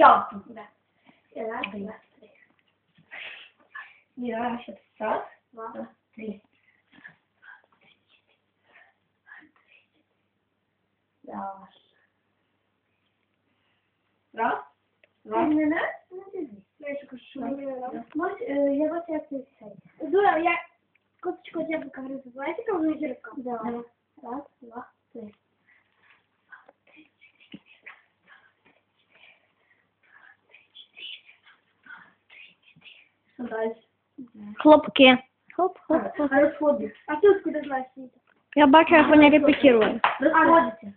Я. Да. И раз, Блин. два, три. Не, давай еще раз, Два. два, три. Да. Раз, два, Не надо? Ну, дивись. Я ще кажу, що мені не надо. Може, е, я вас як це все. Дура, я косточку яблука гризу. Знаєте, кого вона зірка? Да. Хлопки. Хоп, хоп, А, хоп. Расходы. А ти откуда знаєш Віта? Я бачу, як вони репетирують. Расходите.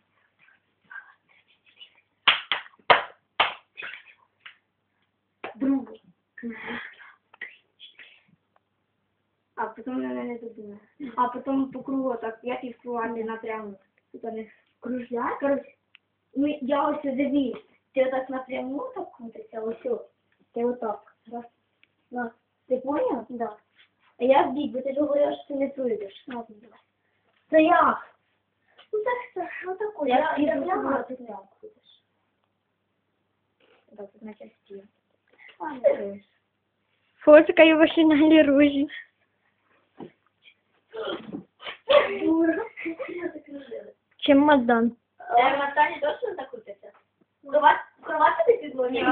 Другу. А потом на мене додумає. А потом по кругу так, як і вкрувати напряму. Тут вони кружля. Короче, ну, я ось дивись. Ти отак напряму так крутиться, ось ось. Ти отак. Раз. Раз. Ти поняв? Да. А я бік, бо ти ж говорила, що ти не пройдеш. На, давай. Да як? Ну так, так, ну таку. Я- Я, я я, прямо я, тут прямо крутиш. Так, тут на часті. Фотка його ще на галерузі. Дура. Чемодан. Е, На стані точно так крутиться? Кровать, кровать тобі підлогі?